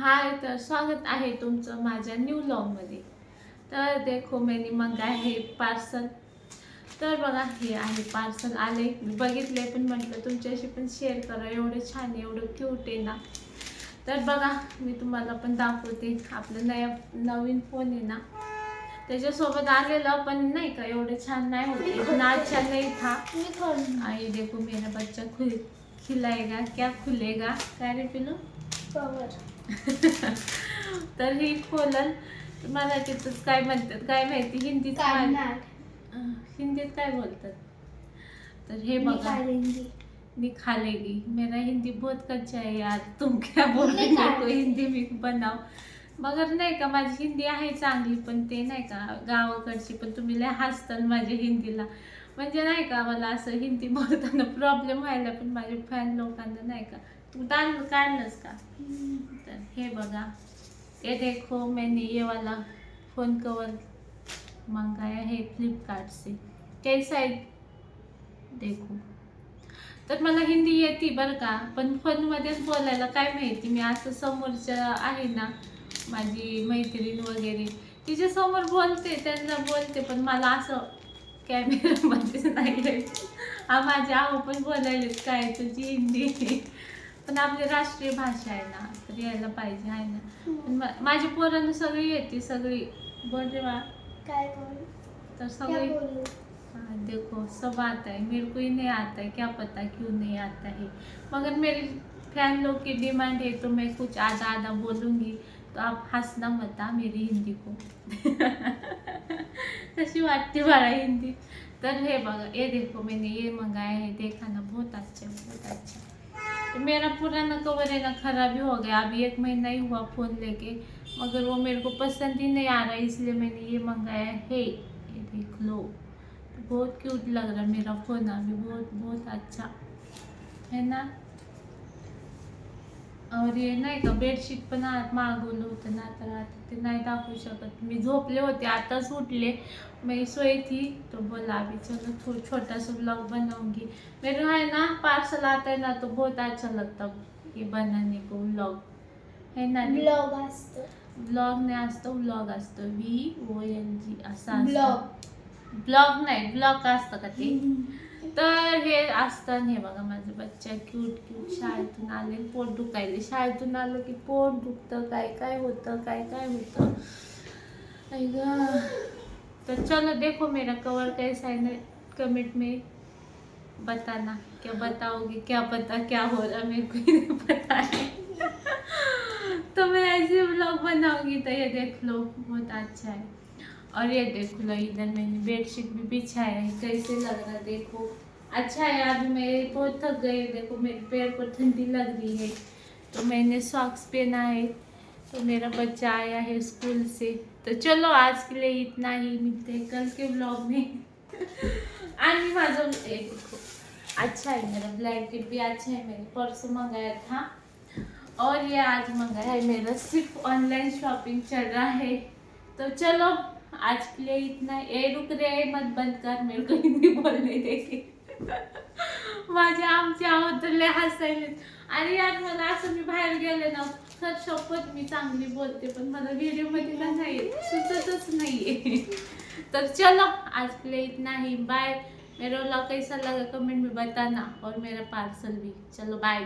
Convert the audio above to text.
हाय तर स्वागत आहे तुमचं माझ्या न्यू मध्ये. तर देखो मैंने मंगाए है पार्सल तर बघा हे आहे पार्सल आले. मी बघितले पण म्हटलं तुमच्याशी पण शेअर करा. एवढं छान आहे एवढं क्यूट आहे ना. तर बघा मी तुम्हाला पण दाखवते. आपलं नया नवीन फोन आहे ना. त्याच्यासोबत आलेलं पण नाही का एवढं छान नाही होते. इतना अच्छा नहीं था. आई देखो मेरा बच्चा खुल खिलाएगा. क्या खुलेगा? काय रे पिलू तर ही खोलल. मराठीतच काय म्हणतात काय माहिती? हिंदीत काय? हिंदीत काय बोलतात? तर हे बघा. मी खा लेगी मेरा हिंदी बहुत कच्चा है यार. तुम क्या बोल हिंदी मी बनाव मगर नाही का माझी हिंदी आहे चांगली पण ते नाही का गावाकडची पण तुम्ही लय हसताल माझ्या हिंदीला. म्हणजे नाही का मला असं हिंदी बोलताना प्रॉब्लेम व्हायला पण माझे फॅन लोकांना नाही का तू दाल काढलंस का? तर हे बघा. ये देखो मैंने ये वाला फोन कवर मंगाया है फ्लिपकार्ट से. कैसा आहे? देखो. तर मला हिंदी येते बरं का? पण फोनमध्येच बोलायला काय माहिती? मी असं समोरच्या आहे ना माझी मैत्रीण वगैरे तिच्या समोर बोलते त्यांना बोलते पण मला असं कॅमेरामध्येच नाही हा माझे आहो पण बोलायलेच काय? तुझी हिंदी पण आपली राष्ट्रीय भाषा आहे ना तर यायला पाहिजे आहे ना. पण मा- माझी पोरांना सगळी येते सगळी. बोल रे बा. तर सगळी हाँ, देखो सब आता है. मेरे को ही नहीं आता है. क्या पता क्यों नहीं आता है. मगर मेरे फ़ैन लोग की डिमांड है तो मैं कुछ आधा आधा बोलूँगी. तो आप हंसना मत हाँ मेरी हिंदी को. कशी वाटते बाळा हिंदी. तर हे बघा ये देखो मैंने ये मंगाया है. देखा ना बहुत अच्छा बहुत अच्छा. तो मेरा पुराना कवर है ना खराब ही हो गया। अभी एक महीना ही हुआ फ़ोन लेके, मगर वो मेरे को पसंद ही नहीं आ रहा इसलिए मैंने ये मंगाया है। ये देख लो। बहुत क्यूट लग रहा है मेरा फ़ोन अभी, बहुत बहुत अच्छा। है ना? और ये नाही का बेडशीट पण आ- मागवलं होतं ना तर आता ते नाही दाखवू शकत. मी झोपले होते आताच उठले. मैं सोई थी तो बोला अभी चलो थोड़ा छोटा सा ब्लॉग बनाऊंगी मेरे है ना पार्सल आता है ना तो बहुत अच्छा लगता ये बनाने को ब्लॉग है ना ब्लॉग नाही असतो ब्लॉग असतो. व्ही ओ एल जी असं असतं. ब्लॉग नाही ब्लॉग असतं का ते? तर हे असतं हे बघा माझं बच्चा क्यूट क्यूट शाळेतून आले, पोट दुखायले. शाळेतून आलं की पोट दुखतं, काय काय होतं, काय काय होतं? तर चलो देखो मेरा कवर कैसा है ना कमेंट में बताना. क्या बताओगे, क्या पता, क्या हो रहा मेरे को नहीं पता है. तो मैं ऐसे ब्लॉग बनाऊँगी तो ये देख लो, बहुत अच्छा है. और ये देख लो इधर मैंने बेडशीट भी बिछाया है, कैसे लग रहा देखो। अच्छा है, अभी मैं बहुत थक गई देखो मेरे पैर को ठंडी लग रही है। तो मैंने सॉक्स पहना है तो मेरा बच्चा आया है स्कूल से। तो चलो, आज के लिए इतना ही, मिलते हैं कल के ब्लॉग में। आणि देखो। अच्छा है, मेरा ब्लैंकेट भी अच्छा है, मैंने परसों मंगाया था। और ये आज मंगाया है मेरा सिर्फ़ ऑनलाइन शॉपिंग चल रहा है। तो चलो आज के लिए इतना ए रुक रे मत बंद कर मेरे को हिंदी बोलने देखे माझे आमचे आहोत हसायले आणि यार मला असं मी बाहेर गेले ना खर शपथ मी चांगली बोलते पण मला व्हिडिओमध्ये ना नाही सुचतच नाहीये. तर चलो आज के लिए इतना ही बाय मेरा व्लॉग कैसा लगा कमेंट में बताना और मेरा पार्सल भी। चलो बाय